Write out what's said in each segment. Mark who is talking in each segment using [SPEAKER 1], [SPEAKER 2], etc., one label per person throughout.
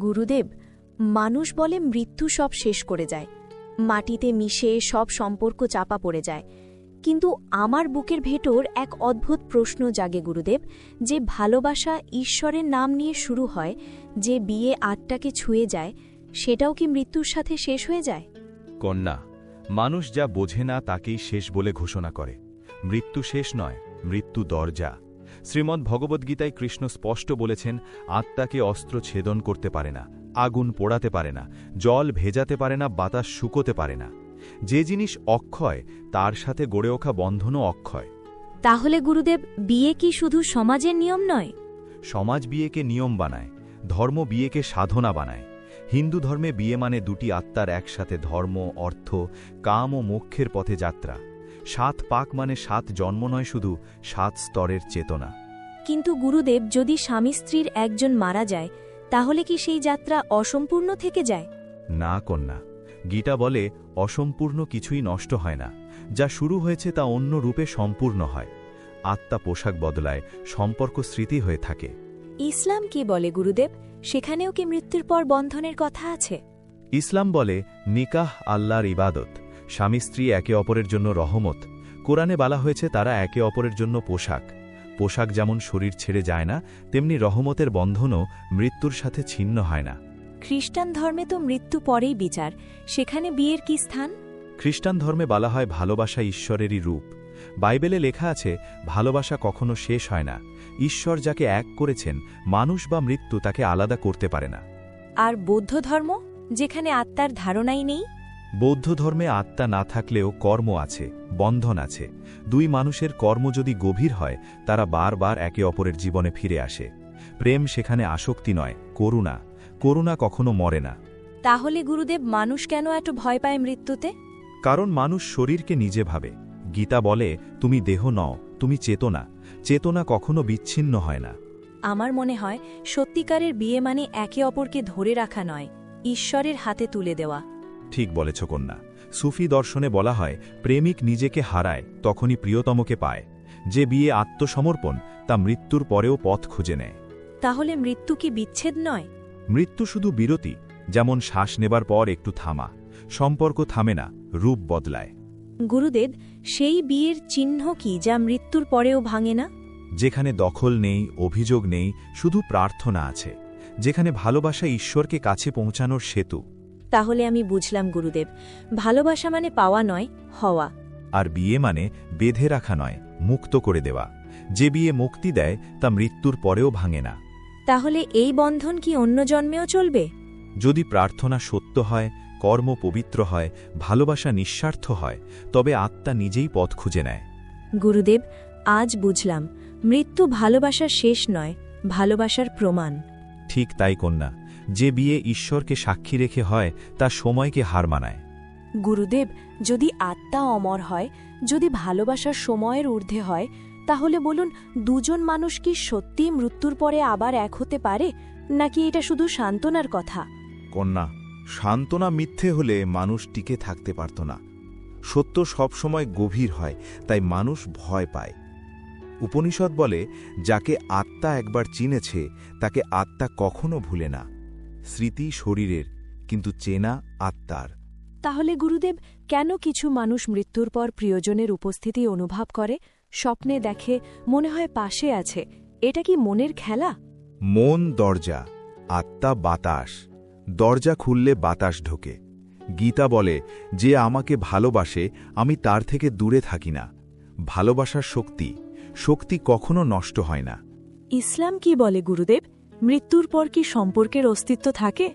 [SPEAKER 1] গুরুদেব, মানুষ বলে মৃত্যু সব শেষ করে যায়। মাটিতে মিশে সব সম্পর্ক চাপা পড়ে যায়। কিন্তু আমার বুকের ভেতর এক অদ্ভুত প্রশ্ন জাগে, গুরুদেব, যে ভালোবাসা ঈশ্বরের নাম নিয়ে শুরু হয়, যে বিয়ে আটটাকে ছুঁয়ে যায়, সেটাও কি মৃত্যুর সাথে শেষ হয়ে যায়?
[SPEAKER 2] কন্যা, মানুষ যা বোঝে না তাকেই শেষ বলে ঘোষণা করে। মৃত্যু শেষ নয়, মৃত্যু দরজা। শ্রীমদ্ ভগবদ্গীতায় কৃষ্ণ স্পষ্ট বলেছেন আত্মাকে অস্ত্র ছেদন করতে পারে না আগুন পোড়াতে পারে না জল ভেজাতে পারে না বাতাস শুকোতে পারে না। যে জিনিস অক্ষয় তার সাথে গড়ে ওঠা বন্ধনও অক্ষয়।
[SPEAKER 1] তাহলে গুরুদেব বিয়ে কি শুধু সমাজের নিয়ম নয়?
[SPEAKER 2] সমাজ বিয়েকে নিয়ম বানায় ধর্ম বিয়েকে সাধনা বানায়। হিন্দু ধর্মে বিয়ে মানে দুটি আত্মার একসাথে ধর্ম অর্থ কাম ও মোক্ষের পথে যাত্রা। সাত পাক মানে সাত জন্ম নয় শুধু সাত স্তরের চেতনা।
[SPEAKER 1] কিন্তু গুরুদেব যদি স্বামী স্ত্রীর একজন মারা যায় তাহলে কি সেই যাত্রা অসম্পূর্ণ থেকে যায়?
[SPEAKER 2] না কন্যা। গীতা বলে অসম্পূর্ণ কিছুই নষ্ট হয় না। যা শুরু হয়েছে তা অন্য রূপে সম্পূর্ণ হয়। আত্মা পোশাক বদলায় সম্পর্ক স্মৃতি হয়ে থাকে।
[SPEAKER 1] ইসলাম কি বলে গুরুদেব? সেখানেও কি মৃত্যুর পর বন্ধনের কথা আছে?
[SPEAKER 2] ইসলাম বলে নিকাহ আল্লাহর ইবাদত। স্বামী স্ত্রী একে অপরের জন্য রহমত। কোরআনে বলা হয়েছে তারা একে অপরের জন্য পোশাক। পোশাক যেমন শরীর ছেড়ে যায় না তেমনি রহমতের বন্ধনও মৃত্যুর সাথে ছিন্ন হয় না।
[SPEAKER 1] খ্রিস্টান ধর্মে তো মৃত্যু পরেই বিচার। সেখানে বিয়ের কি স্থান?
[SPEAKER 2] খ্রিস্টান ধর্মে বলা হয় ভালোবাসা ঈশ্বরেরই রূপ। বাইবেলে লেখা আছে ভালোবাসা কখনো শেষ হয় না। ঈশ্বর যাকে এক করেছেন মানুষ বা মৃত্যু তাকে আলাদা করতে পারে না।
[SPEAKER 1] আর বৌদ্ধ ধর্ম যেখানে আত্মার ধারণাই নেই?
[SPEAKER 2] বৌদ্ধ ধর্মে আত্মা না থাকলেও কর্ম আছে বন্ধন আছে। দুই মানুষের কর্ম যদি গভীর হয় তারা বারবার একে অপরের জীবনে ফিরে আসে। প্রেম সেখানে আসক্তি নয় করুণা। করুণা কখনো মরে না।
[SPEAKER 1] তাহলে গুরুদেব মানুষ কেন এত ভয় পায় মৃত্যুতে?
[SPEAKER 2] কারণ মানুষ শরীরকে নিজে ভাবে। গীতা বলে তুমি দেহ নও তুমি চেতনা। চেতনা কখনো বিচ্ছিন্ন হয় না।
[SPEAKER 1] আমার মনে হয় সত্যিকারের বিয়ে মানে একে অপরকে ধরে রাখা নয় ঈশ্বরের হাতে তুলে দেওয়া।
[SPEAKER 2] ঠিক বলেছ কন্যা। সুফি দর্শনে বলা হয় প্রেমিক নিজেকে হারায় তখনই প্রিয়তমকে পায়। যে বিয়ে আত্মসমর্পণ তা মৃত্যুর পরেও পথ খুঁজে নেয়।
[SPEAKER 1] তাহলে মৃত্যু কি বিচ্ছেদ নয়?
[SPEAKER 2] মৃত্যু শুধু বিরতি যেমন শ্বাস নেবার পর একটু থামা। সম্পর্ক থামে না রূপ বদলায়।
[SPEAKER 1] গুরুদেব সেই বিয়ের চিহ্ন কি যা মৃত্যুর পরেও ভাঙে না?
[SPEAKER 2] যেখানে দখল নেই অভিযোগ নেই শুধু প্রার্থনা আছে। যেখানে ভালোবাসা ঈশ্বরকে কাছে পৌঁছানোর সেতু।
[SPEAKER 1] তাহলে আমি বুঝলাম গুরুদেব। ভালোবাসা মানে পাওয়া নয় হওয়া।
[SPEAKER 2] আর বিয়ে মানে বেঁধে রাখা নয় মুক্ত করে দেওয়া। যে বিয়ে মুক্তি দেয় তা মৃত্যুর পরেও ভাঙে না।
[SPEAKER 1] তাহলে এই বন্ধন কি অন্য জন্মেও চলবে?
[SPEAKER 2] যদি প্রার্থনা সত্য হয় কর্ম পবিত্র হয় ভালোবাসা নিঃস্বার্থ হয় তবে আত্মা নিজেই পথ খুঁজে নেয়।
[SPEAKER 1] গুরুদেব আজ বুঝলাম মৃত্যু ভালোবাসার শেষ নয় ভালোবাসার প্রমাণ।
[SPEAKER 2] ঠিক তাই কন্যা। যে বিয়ে ঈশ্বরকে সাক্ষী রেখে হয় তা সময়কে হার মানায়।
[SPEAKER 1] গুরুদেব যদি আত্মা অমর হয় যদি ভালোবাসার সময়ের ঊর্ধ্বে হয় তাহলে বলুন দুজন মানুষ কি সত্যিই মৃত্যুর পরে আবার এক হতে পারে? নাকি এটা শুধু সান্ত্বনার কথা?
[SPEAKER 3] কন্যা সান্ত্বনা মিথ্যে হলে মানুষ টিকে থাকতে পারত না। সত্য সবসময় গভীর হয় তাই মানুষ ভয় পায়। উপনিষদ বলে যাকে আত্মা একবার চিনেছে তাকে আত্মা কখনো ভুলে না। স্মৃতি শরীরের কিন্তু চেনা আত্মার।
[SPEAKER 1] তাহলে গুরুদেব কেন কিছু মানুষ মৃত্যুর পর প্রিয়জনের উপস্থিতি অনুভব করে? স্বপ্নে দেখে মনে হয় পাশে আছে। এটা কি মনের খেলা?
[SPEAKER 3] মন দরজা আত্মা বাতাস। দরজা খুললে বাতাস ঢোকে। গীতা বলে যে আমাকে ভালোবাসে আমি তার থেকে দূরে থাকি না। ভালোবাসার শক্তি শক্তি কখনো নষ্ট হয় না।
[SPEAKER 1] ইসলাম কি বলে গুরুদেব? মৃত্যুর পর কি সম্পর্কের অস্তিত্ব থাকে?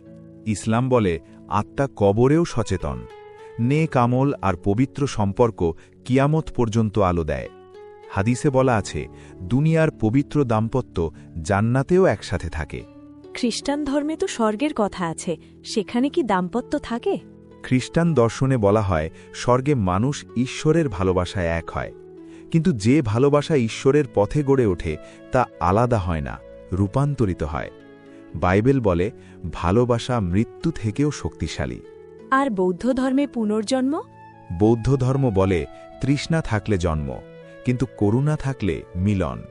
[SPEAKER 3] ইসলাম বলে আত্মা কবরেও সচেতন। নে কামল আর পবিত্র সম্পর্ক কিয়ামত পর্যন্ত আলো দেয়। হাদিসে বলা আছে দুনিয়ার পবিত্র দাম্পত্য জান্নাতেও একসাথে থাকে।
[SPEAKER 1] খ্রিস্টান ধর্মে তো স্বর্গের কথা আছে সেখানে কি দাম্পত্য থাকে?
[SPEAKER 3] খ্রিস্টান দর্শনে বলা হয় স্বর্গে মানুষ ঈশ্বরের ভালোবাসায় এক হয়। কিন্তু যে ভালোবাসা ঈশ্বরের পথে গড়ে ওঠে তা আলাদা হয় না। রূপান্তরিত হয়। বাইবেল বলে ভালোবাসা মৃত্যু থেকেও শক্তিশালী।
[SPEAKER 1] আর বৌদ্ধ ধর্মে পুনর্জন্ম?
[SPEAKER 3] বৌদ্ধ ধর্ম বলে তৃষ্ণা থাকলে জন্ম কিন্তু করুণা থাকলে মিলন।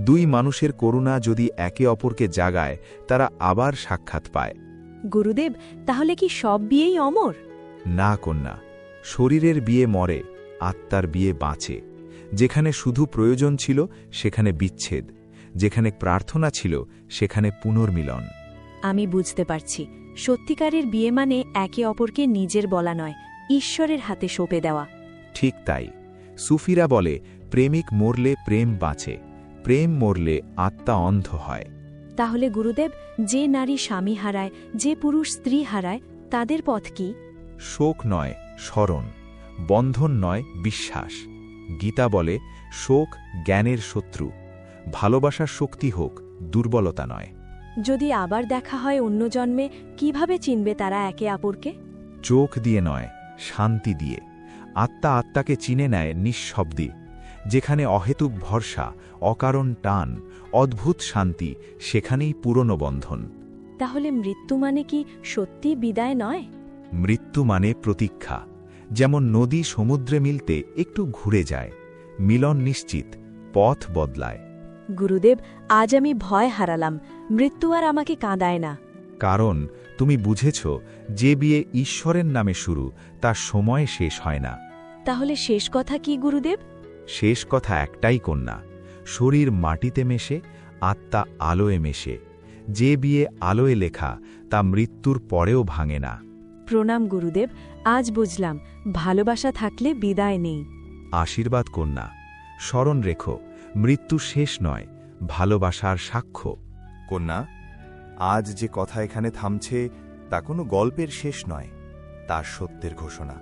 [SPEAKER 2] দুই মানুষের করুণা যদি একে অপরকে জাগায় তারা আবার সাক্ষাৎ পায়।
[SPEAKER 1] গুরুদেব তাহলে কি সব বিয়েই অমর?
[SPEAKER 2] না কন্যা। শরীরের বিয়ে মরে আত্মার বিয়ে বাঁচে। যেখানে শুধু প্রয়োজন ছিল সেখানে বিচ্ছেদ। যেখানে প্রার্থনা ছিল সেখানে পুনর্মিলন।
[SPEAKER 1] আমি বুঝতে পারছি। সত্যিকারের বিয়ে মানে একে অপরকে নিজের বলা নয় ঈশ্বরের হাতে সঁপে দেওয়া।
[SPEAKER 2] ঠিক তাই। সুফিরা বলে প্রেমিক মরলে প্রেম বাঁচে প্রেম মরলে আত্মা অন্ধ হয়।
[SPEAKER 1] তাহলে গুরুদেব যে নারী স্বামী হারায় যে পুরুষ স্ত্রী হারায় তাদের পথ কি?
[SPEAKER 2] শোক নয় স্মরণ বন্ধন নয় বিশ্বাস। গীতা বলে শোক জ্ঞানের শত্রু। ভালোবাসার শক্তি হোক দুর্বলতা নয়।
[SPEAKER 1] যদি আবার দেখা হয় অন্য জন্মে কীভাবে চিনবে তারা একে অপরকে?
[SPEAKER 2] চোখ দিয়ে নয় শান্তি দিয়ে। আত্মা আত্মাকে চিনে নেয় নিঃশব্দে যেখানে অহেতুক ভরসা অকারণ টান অদ্ভুত শান্তি সেখানেই পুরনো বন্ধন।
[SPEAKER 1] তাহলে মৃত্যু মানে কি সত্যি বিদায় নয়?
[SPEAKER 2] মৃত্যু মানে প্রতীক্ষা যেমন নদী সমুদ্রে মিলতে একটু ঘুরে যায় মিলন নিশ্চিত পথ বদলায়।
[SPEAKER 1] গুরুদেব আজ আমি ভয় হারালাম। মৃত্যু আর আমাকে কাঁদায় না।
[SPEAKER 2] কারণ তুমি বুঝেছ যে বিয়ে ঈশ্বরের নামে শুরু তার সময় শেষ হয় না।
[SPEAKER 1] তাহলে শেষ কথা কি গুরুদেব?
[SPEAKER 2] শেষ কথা একটাই কন্যা শরীর মাটিতে মেশে আত্মা আলোয় মেশে। যে বিয়ে আলোয় লেখা তা মৃত্যুর পরেও ভাঙে না।
[SPEAKER 1] প্রণাম গুরুদেব আজ বুঝলাম ভালোবাসা থাকলে বিদায় নেই।
[SPEAKER 2] আশীর্বাদ কন্যা স্মরণ রেখো। মৃত্যু শেষ নয়, ভালোবাসার সাক্ষ্য। কন্যা, আজ যে কথা এখানে থামছে, তা কোনো গল্পের শেষ নয় তার সত্যের ঘোষণা।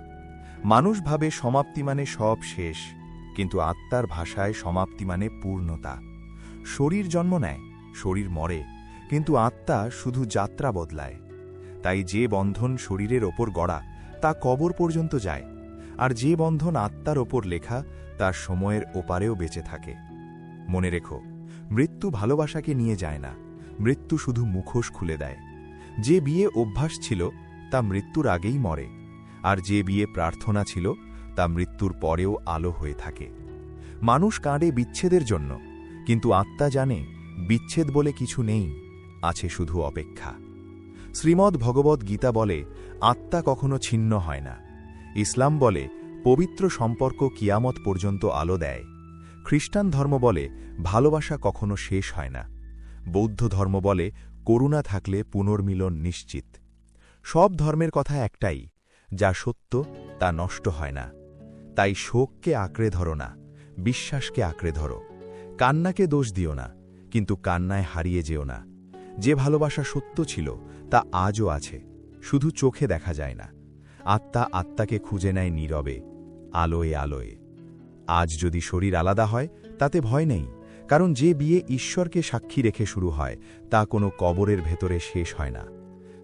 [SPEAKER 2] মানুষ ভাবে সমাপ্তি মানে সব শেষ, কিন্তু আত্মার ভাষায় সমাপ্তি মানে পূর্ণতা। শরীর জন্ম নেয়, শরীর মরে, কিন্তু আত্মা শুধু যাত্রা বদলায়। তাই যে বন্ধন শরীরের ওপর গড়া, তা কবর পর্যন্ত যায়, আর যে বন্ধন আত্মার ওপর লেখা তার সময়ের ওপারেও বেঁচে থাকে। মনে রেখো, মৃত্যু ভালোবাসাকে নিয়ে যায় না, মৃত্যু শুধু মুখোশ খুলে দেয়। যে বিয়ে অভ্যাস ছিল, তা মৃত্যুর আগেই মরে, আর যে বিয়ে প্রার্থনা ছিল, তা মৃত্যুর পরেও আলো হয়ে থাকে। মানুষ কাঁদে বিচ্ছেদের জন্য, কিন্তু আত্মা জানে, বিচ্ছেদ বলে কিছু নেই, আছে শুধু অপেক্ষা। শ্রীমদ্ ভগবদ্ গীতা বলে, আত্মা কখনো ছিন্ন হয় না। ইসলাম বলে, পবিত্র সম্পর্ক কিয়ামত পর্যন্ত আলো দেয়। খ্রিস্টান ধর্ম বলে ভালোবাসা কখনো শেষ হয় না। বৌদ্ধ ধর্ম বলে করুণা থাকলে পুনর্মিলন নিশ্চিত। সব ধর্মের কথা একটাই, যা সত্য তা নষ্ট হয় না। তাই শোককে আঁকড়ে ধরো না, বিশ্বাসকে আঁকড়ে ধরো। কান্নাকে দোষ দিও না, কিন্তু কান্নায় হারিয়ে যেও না। যে ভালোবাসা সত্য ছিল, তা আজও আছে, শুধু চোখে দেখা যায় না। আত্মা আত্মাকে খুঁজে নেয় নীরবে, আলোয় আলোয়। আজ যদি শরীর আলাদা হয়, তাতে ভয় নেই, কারণ যে বিয়ে ঈশ্বরকে সাক্ষী রেখে শুরু হয়, তা কোনো কবরের ভেতরে শেষ হয় না।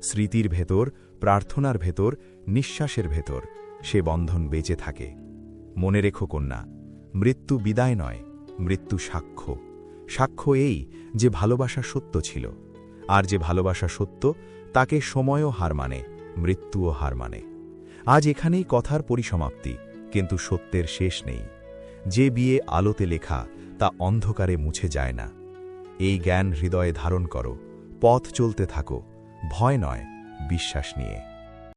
[SPEAKER 2] স্মৃতির ভেতর, প্রার্থনার ভেতর, নিঃশ্বাসের ভেতর, সে বন্ধন বেঁচে থাকে। মনে রেখো কন্যা, মৃত্যু বিদায় নয়, মৃত্যু সাক্ষ্য। সাক্ষ্য এই যে ভালোবাসা সত্য ছিল, আর যে ভালোবাসা সত্য, তাকে সময়ও হার মানে মৃত্যুও হার মানে। আজ এখানেই কথার পরিসমাপ্তি, কিন্তু সত্যের শেষ নেই। যে বিয়ে আলোতে লেখা তা অন্ধকারে মুছে যায় না। এই জ্ঞান হৃদয়ে ধারণ করো, পথ চলতে থাকো, ভয় নয়, বিশ্বাস নিয়ে।